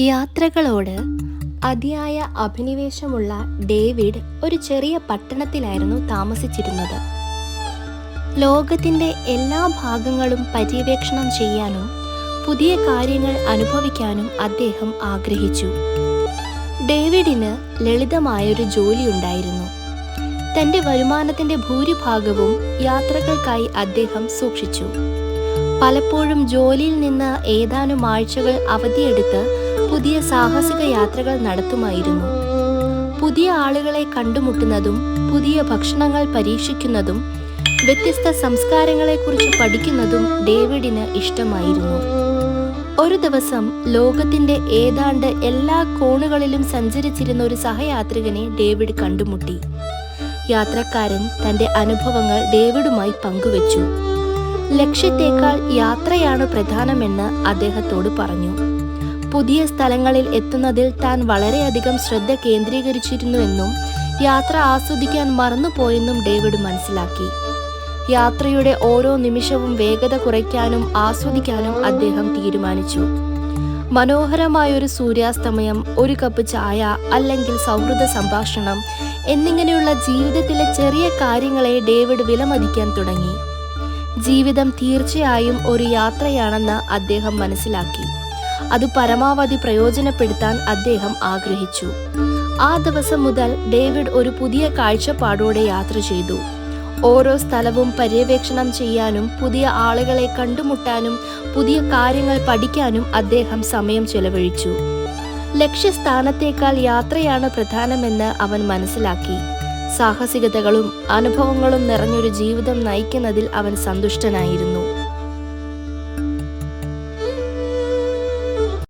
യാത്രകളോട് അതിയായ അഭിനിവേശമുള്ള ഡേവിഡ് ഒരു ചെറിയ പട്ടണത്തിലായിരുന്നു താമസിച്ചിരുന്നത്. ലോകത്തിന്റെ എല്ലാ ഭാഗങ്ങളും പര്യവേക്ഷണം ചെയ്യാനും പുതിയ കാര്യങ്ങൾ അനുഭവിക്കാനും അദ്ദേഹം ആഗ്രഹിച്ചു. ഡേവിഡിന് ലളിതമായൊരു ജോലിയുണ്ടായിരുന്നു തന്റെ വരുമാനത്തിന്റെ ഭൂരിഭാഗവും യാത്രകൾക്കായി അദ്ദേഹം സൂക്ഷിച്ചു. പലപ്പോഴും ജോലിയിൽ നിന്ന് ഏതാനും ആഴ്ചകൾ അവധിയെടുത്ത് പുതിയ സാഹസിക യാത്രകൾ നടത്തുമായിരുന്നു. പുതിയ ആളുകളെ കണ്ടുമുട്ടുന്നതും പുതിയ ഭക്ഷണങ്ങൾ പരീക്ഷിക്കുന്നതും വ്യത്യസ്ത സംസ്കാരങ്ങളെക്കുറിച്ച് പഠിക്കുന്നതും ഡേവിഡിന് ഇഷ്ടമായിരുന്നു. ഒരു ദിവസം ലോകത്തിന്റെ ഏതാണ്ട് എല്ലാ കോണുകളിലും സഞ്ചരിച്ചിരുന്ന ഒരു സഹയാത്രികനെ ഡേവിഡ് കണ്ടുമുട്ടി. യാത്രക്കാരൻ തന്റെ അനുഭവങ്ങൾ ഡേവിഡുമായി പങ്കുവച്ചു. ലക്ഷ്യത്തേക്കാൾ യാത്രയാണ് പ്രധാനമെന്ന് അദ്ദേഹത്തോട് പറഞ്ഞു. പുതിയ സ്ഥലങ്ങളിൽ എത്തുന്നതിൽ താൻ വളരെയധികം ശ്രദ്ധ കേന്ദ്രീകരിച്ചിരുന്നുവെന്നും യാത്ര ആസ്വദിക്കാൻ മറന്നുപോയെന്നും ഡേവിഡ് മനസ്സിലാക്കി. യാത്രയുടെ ഓരോ നിമിഷവും വേഗത കുറയ്ക്കാനും ആസ്വദിക്കാനും അദ്ദേഹം തീരുമാനിച്ചു. മനോഹരമായൊരു സൂര്യാസ്തമയം ഒരു കപ്പ് ചായ അല്ലെങ്കിൽ സൗഹൃദ സംഭാഷണം എന്നിങ്ങനെയുള്ള ജീവിതത്തിലെ ചെറിയ കാര്യങ്ങളെ ഡേവിഡ് വിലമതിക്കാൻ തുടങ്ങി. ജീവിതം തീർച്ചയായും ഒരു യാത്രയാണെന്ന് അദ്ദേഹം മനസ്സിലാക്കി. അത് പരമാവധി പ്രയോജനപ്പെടുത്താൻ അദ്ദേഹം ആഗ്രഹിച്ചു. ആ ദിവസം മുതൽ ഡേവിഡ് ഒരു പുതിയ കാഴ്ചപ്പാടോടെ യാത്ര ചെയ്തു. ഓരോ സ്ഥലവും പര്യവേക്ഷണം ചെയ്യാനും പുതിയ ആളുകളെ കണ്ടുമുട്ടാനും പുതിയ കാര്യങ്ങൾ പഠിക്കാനും അദ്ദേഹം സമയം ചെലവഴിച്ചു. ലക്ഷ്യസ്ഥാനത്തേക്കാൾ യാത്രയാണ് പ്രധാനമെന്ന് അവൻ മനസ്സിലാക്കി. സാഹസികതകളും അനുഭവങ്ങളും നിറഞ്ഞൊരു ജീവിതം നയിക്കുന്നതിൽ അവൻ സന്തുഷ്ടനായിരുന്നു.